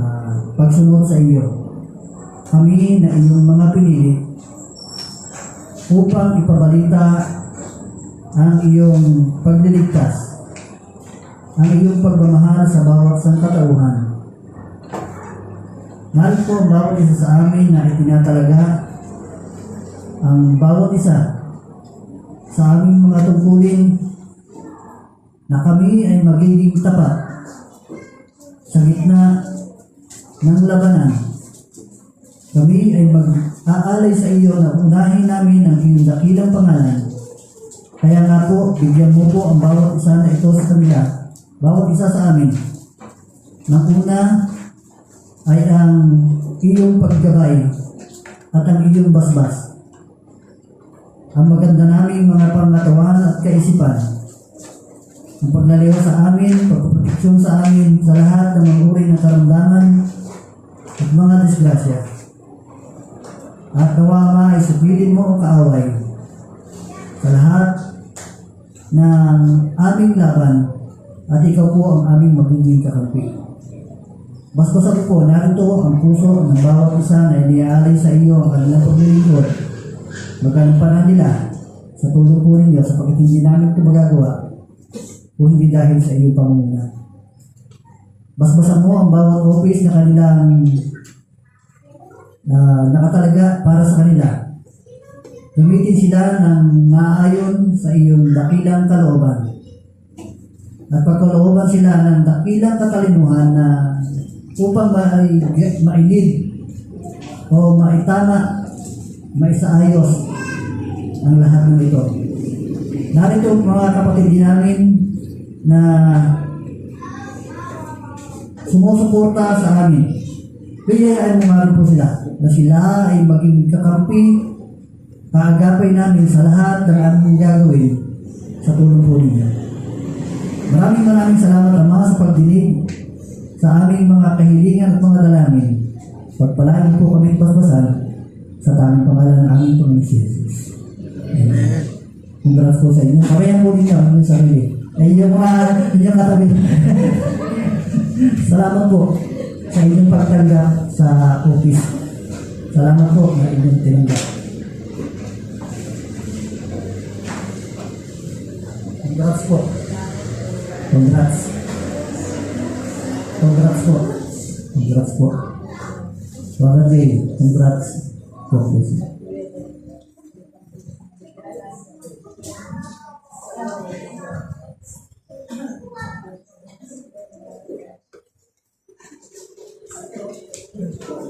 ah, pagsunod sa iyo. Kami na iyong mga pinili upang ipabalita ang iyong pagliligtas, ang iyong pagmamahal sa bawat sangkatauhan. Narito ang bawat isa sa amin na itinatalaga ang bawat isa sa aming mga tungkulin na kami ay magiging tapat sa gitna ng labanan. Kami ay mag-aalay sa iyo na unahin namin ang iyong dakilang pangalan. Kaya nga po, bigyan mo po ang bawat isa na ito sa kanila, bawat isa sa amin. Na una ay ang iyong paggabay at ang iyong basbas. Ang maganda naming mga pangatawan at kaisipan ang paglaliwa sa amin, pagpaproteksyon sa amin sa lahat ng mga uri ng karamdaman at mga disgrasya. At nawa nga ay supilin mo ang kaaway sa lahat ng aming laban at ikaw po ang aming magiging kakampi. Basta ko po, narito ang puso ng bawat isa na iniaalay sa iyo ang kanilang paglilingkod. Magkanumpanan nila sa tulong po ninyo sapagkat hindi namin ito magagawa kung hindi dahil sa iyong pangunguna. Basbasan mo ang bawat office na kanilang na nakatalaga para sa kanila. Gamitin sila ng naayon sa iyong dakilang kalooban. At pagkalooban sila ng dakilang katalinuhan na upang mai- mailid o maitama, maisaayos ang lahat ng ito. Narito mga kapatid namin na sumusuporta sa amin. Kaya mo nga po sila na sila ay maging kakampi, kaagapay namin sa lahat ng aming gagawin sa tulong po ninyo. Maraming maraming salamat Ama sa pagdinig sa aming mga kahilingan at mga dalangin. Pagpalaan po kami basbasan sa tamang pangalan ng aming Panginoon si Jesus. Amen. Congrats po sa inyo. Kabayan po ninyo ang inyong sarili. Ay inyong mga inyong katabi. Salamat po sa inyong pagtanggap sa office. Salamat po na inyong tinanggap. Congrats po. Congrats. Congrats po. Congrats po. Brother Jay, congrats. God bless 嗯。